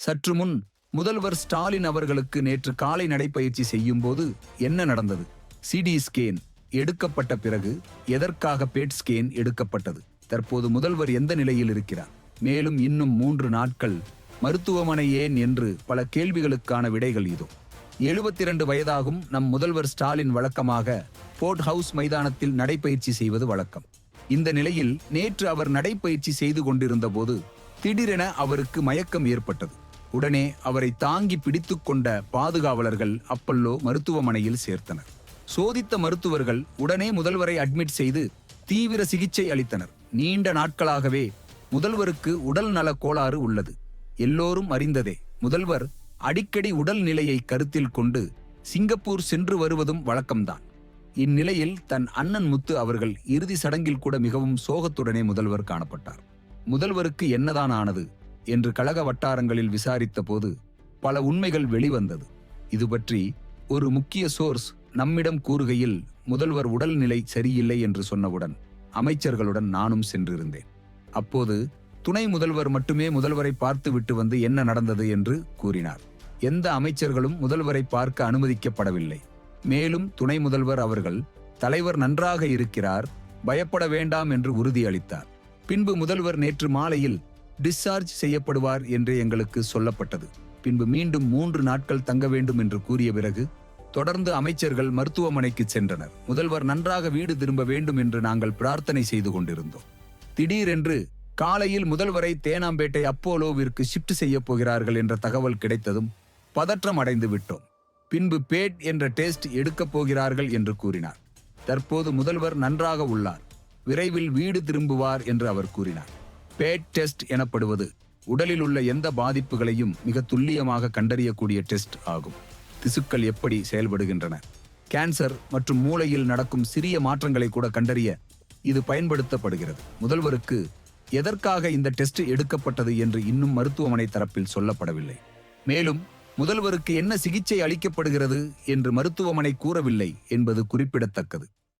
சற்று முன் முதல்வர் ஸ்டாலின் அவர்களுக்கு நேற்று காலை நடைப்பயிற்சி செய்யும்போது என்ன நடந்தது? சிடி ஸ்கேன் எடுக்கப்பட்ட பிறகு எதற்காக பேட் ஸ்கேன் எடுக்கப்பட்டது? தற்போது முதல்வர் எந்த நிலையில் இருக்கிறார்? மேலும் இன்னும் மூன்று நாட்கள் மருத்துவமனை ஏன் என்று பல கேள்விகளுக்கான விடைகள் இதோ. எழுபத்தி இரண்டு வயதாகும் நம் முதல்வர் ஸ்டாலின் வழக்கமாக போர்ட் ஹவுஸ் மைதானத்தில் நடைப்பயிற்சி செய்வது வழக்கம். இந்த நிலையில் நேற்று அவர் நடைப்பயிற்சி செய்து கொண்டிருந்த போது திடீரென அவருக்கு மயக்கம் ஏற்பட்டது. உடனே அவரை தாங்கி பிடித்து கொண்ட பாதுகாவலர்கள் அப்பல்லோ மருத்துவமனையில் சேர்த்தனர். சோதித்த மருத்துவர்கள் உடனே முதல்வரை அட்மிட் செய்து தீவிர சிகிச்சை அளித்தனர். நீண்ட நாட்களாகவே முதல்வருக்கு உடல் நல கோளாறு உள்ளது. எல்லோரும் அறிந்ததே முதல்வர் அடிக்கடி உடல் நிலையை கருத்தில் கொண்டு சிங்கப்பூர் சென்று வருவதும் வழக்கம்தான். இந்நிலையில் தன் அண்ணன் முத்து அவர்கள் இறுதி சடங்கில் கூட மிகவும் சோகத்துடனே முதல்வர் காணப்பட்டார். முதல்வருக்கு என்னதான் ஆனது என்று கழக வட்டாரங்களில் விசாரித்த போது பல உண்மைகள் வெளிவந்தது. இது பற்றி ஒரு முக்கிய சோர்ஸ் நம்மிடம் கூறுகையில் முதல்வர் உடல்நிலை சரியில்லை என்று சொன்னவுடன் அமைச்சர்களுடன் நானும் சென்றிருந்தேன். அப்போது துணை முதல்வர் மட்டுமே முதல்வரை பார்த்து விட்டு வந்து என்ன நடந்தது என்று கூறினார். எந்த அமைச்சர்களும் முதல்வரை பார்க்க அனுமதிக்கப்படவில்லை. மேலும் துணை முதல்வர் அவர்கள் தலைவர் நன்றாக இருக்கிறார் பயப்பட வேண்டாம் என்று உறுதியளித்தார். பின்பு முதல்வர் நேற்று மாலையில் டிஸ்சார்ஜ் செய்யப்படுவார் என்று எங்களுக்கு சொல்லப்பட்டது. பின்பு மீண்டும் மூன்று நாட்கள் தங்க வேண்டும் என்று கூறிய பிறகு தொடர்ந்து அமைச்சர்கள் மருத்துவமனைக்கு சென்றனர். முதல்வர் நன்றாக வீடு திரும்ப வேண்டும் என்று நாங்கள் பிரார்த்தனை செய்து கொண்டிருந்தோம். திடீரென்று காலையில் முதல்வரை தேனாம்பேட்டை அப்போலோவிற்கு ஷிஃப்ட் செய்யப் போகிறார்கள் என்ற தகவல் கிடைத்ததும் பதற்றம் அடைந்து விட்டோம். பின்பு பேட் என்ற டெஸ்ட் எடுக்கப் போகிறார்கள் என்று கூறினார். தற்போது முதல்வர் நன்றாக உள்ளார். விரைவில் வீடு திரும்புவார் என்று அவர் கூறினார். பேட் டெஸ்ட் எனப்படுவது உடலில் உள்ள எந்த பாதிப்புகளையும் மிக துல்லியமாக கண்டறியக்கூடிய டெஸ்ட் ஆகும். திசுக்கள் எப்படி செயல்படுகின்றன? கேன்சர் மற்றும் மூளையில் நடக்கும் சிறிய மாற்றங்களை கூட கண்டறிய இது பயன்படுத்தப்படுகிறது. முதல்வருக்கு எதற்காக இந்த டெஸ்ட் எடுக்கப்பட்டது என்று இன்னும் மருத்துவமனை தரப்பில் சொல்லப்படவில்லை. மேலும் முதல்வருக்கு என்ன சிகிச்சை அளிக்கப்படுகிறது என்று மருத்துவமனை கூறவில்லை என்பது குறிப்பிடத்தக்கது.